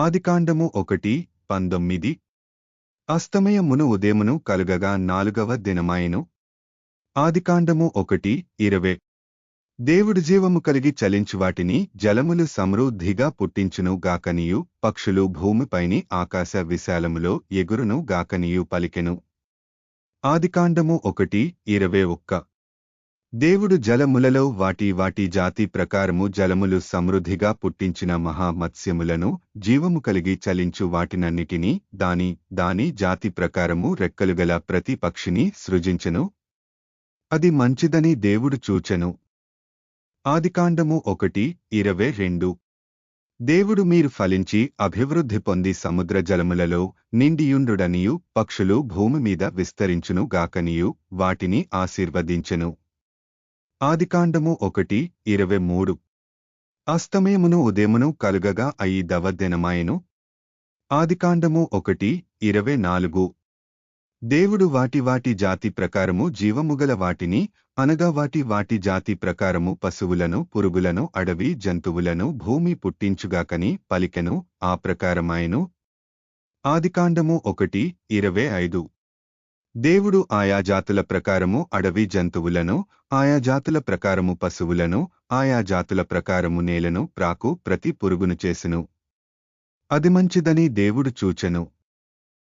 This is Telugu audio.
ఆదికాండము ఒకటి పంతొమ్మిది. అస్తమయమును ఉదయమును కలుగగా నాలుగవ దినమాయెను. ఆదికాండము ఒకటి ఇరవై. దేవుడు జీవము కలిగి చలించు వాటిని జలములు సమృద్ధిగా పుట్టించును గాకనియు పక్షులు భూమిపైని ఆకాశ విశాలములో ఎగురును గాకనియు పలికెను. ఆదికాండము ఒకటి ఇరవై ఒక్క. దేవుడు జలములలో వాటి వాటి జాతి ప్రకారము జలములు సమృద్ధిగా పుట్టించిన మహామత్స్యములను జీవము కలిగి చలించు వాటినన్నిటినీ దాని దాని జాతి ప్రకారము రెక్కలుగల ప్రతి పక్షిని సృజించెను. అది మంచిదని దేవుడు చూచెను. ఆదికాండము ఒకటి ఇరవై రెండు. దేవుడు మీరు ఫలించి అభివృద్ధి పొంది సముద్ర జలములలో నిండియుండుడనియు పక్షులు భూమి మీద విస్తరించును గాకనియు వాటిని ఆశీర్వదించెను. ఆదికాండము ఒకటి ఇరవై మూడు. అస్తమయమును ఉదయమును కలుగగా అయి దినమాయెను. ఆదికాండము ఒకటి ఇరవై నాలుగు. దేవుడు వాటి వాటి జాతి ప్రకారము జీవముగల వాటిని అనగా వాటి వాటి జాతి ప్రకారము పశువులను పురుగులను అడవి జంతువులను భూమి పుట్టించుగాకని పలికెను ఆ ప్రకారమాయను. ఆదికాండము ఒకటి ఇరవై ఐదు. దేవుడు ఆయా జాతుల ప్రకారము అడవి జంతువులను ఆయా జాతుల ప్రకారము పశువులను ఆయా జాతుల ప్రకారము నేలను ప్రాకు ప్రతి పురుగును చేసెను. అది మంచిదని దేవుడు చూచెను.